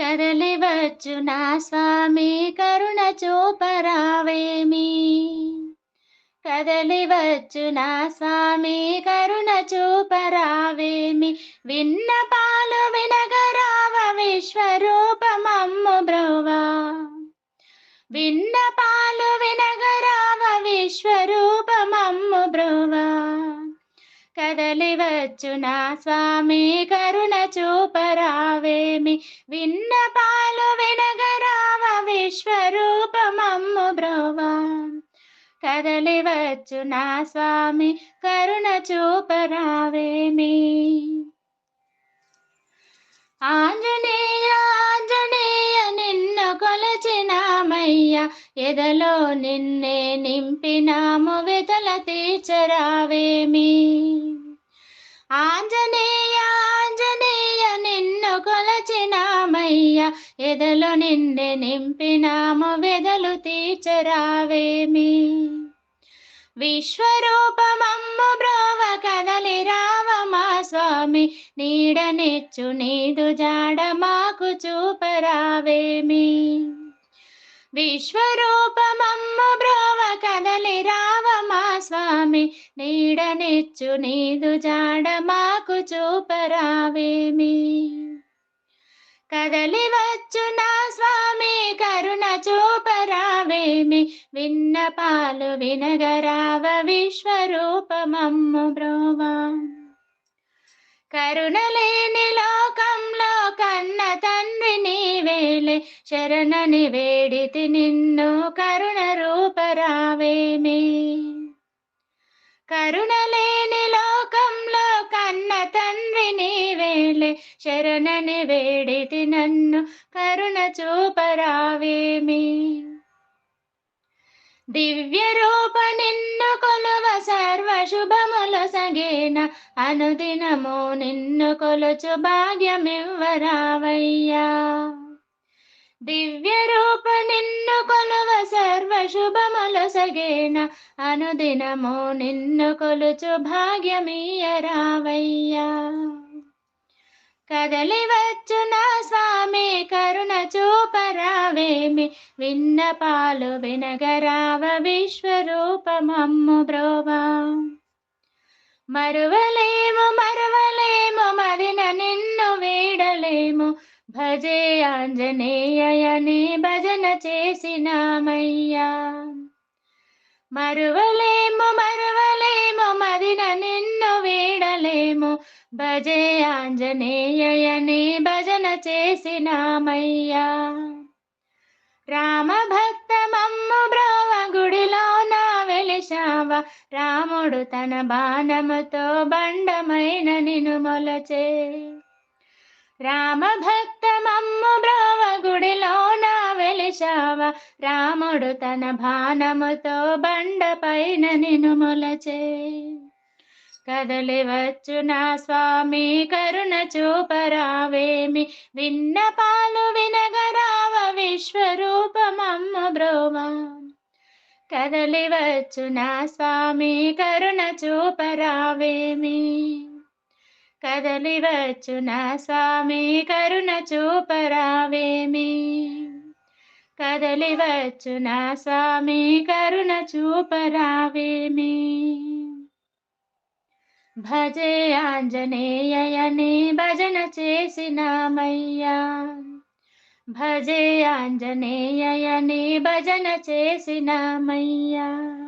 కదలివచ్చు నా స్వామి కరుణ చూపరావేమి? కదలివచ్చు నా స్వామి కరుణ చూపరావేమి? విన్న పాలు వినగరావ విశ్వరూపమమ్ము బ్రోవా విన్న కదలివచ్చు నా స్వామి కరుణ చూపరావేమి? విన్న పాలు వినగరావ విశ్వరూపమమ్ము బ్రోవా కదలివచ్చు నా స్వామి కరుణ చూపరావేమి? ఆంజనేయ ఆంజనేయ నిన్ను కొలచినామయ్య. ఎదలో నిన్నే నింపినాము వెతల తీర్చరావేమి? ఆంజనేయ ఆంజనేయ నిన్ను కొలచినామయ్య. ఎదలు నిన్నే నింపినాము వెదలు తీర్చరావేమి. విశ్వరూపమమ్ము బ్రోవ కదలి రావమా స్వామి. నీడనిచ్చు నీదు జాడ మాకు చూపరావేమి. విశ్వరూపమమ్ము బ్రోవ కదలి రావ స్వామి నీడనిచ్చు నీదు జాడ మాకు చూపరావేమి. కదలి వచ్చు నా స్వామి కరుణ చూపరావేమి. విన్న పాలు వినగరావ విశ్వరూపమమ్ము బ్రోవా. కరుణ లేని లోకంలో కన్న తండ్రి నీవేలే. శరణని వేడితి నిన్ను కరుణ రూపరావేమి. కరుణ లేని లోకంలో కన్న తండ్రి నీవేలే శరణని వేడితి నన్ను కరుణ చూపరావేమి? దివ్య రూప నిన్ను కొలువ సర్వ శుభముల సగేన. అనుదినము నిన్ను కొలుచు భాగ్యమివ్వరావయ్యా. దివ్య రూప నిన్ను కొలువ సర్వ శుభముల సగేన. అనుదినము నిన్ను కొలుచు భాగ్యమీయరావయ్యా కదలి వచ్చు నా స్వామి కరుణ చూపరావేమి? విన్న పాలు వినగరావ విశ్వరూపమమ్ము బ్రోవా. మరువలేము మరువలేము మదిన నిన్ను వీడలేము. భజే ఆంజనేయని మరువలేము మరువలేము మదిన నిన్ను వీడలేము. భజే ఆంజనేయని భజన చేసినామయ్యా. రామ భక్త మమ్ము బ్రోవ గుడిలో నా వెలిశావ. రాముడు తన బాణముతో బండమైన నిను మొలచే. రామ భక్త రాముడు తన బాణముతో బండ పైన నిను మొలచే. కదలి వచ్చు నా స్వామి కరుణ చూపరావేమి? విన్న పాలు వినగరావ విశ్వరూపమమ్మ బ్రోమ కదలి వచ్చు నా స్వామి కరుణ చూపరావేమి? కదలి వచ్చు నా స్వామి కరుణ చూపరావేమి? కదలి వచ్చు నా స్వామి కరుణ చూపరావేమి? భజే ఆంజనేయని భజన చేసినామయ్యా. భజే ఆంజనేయని భజన చేసినామయ్యా.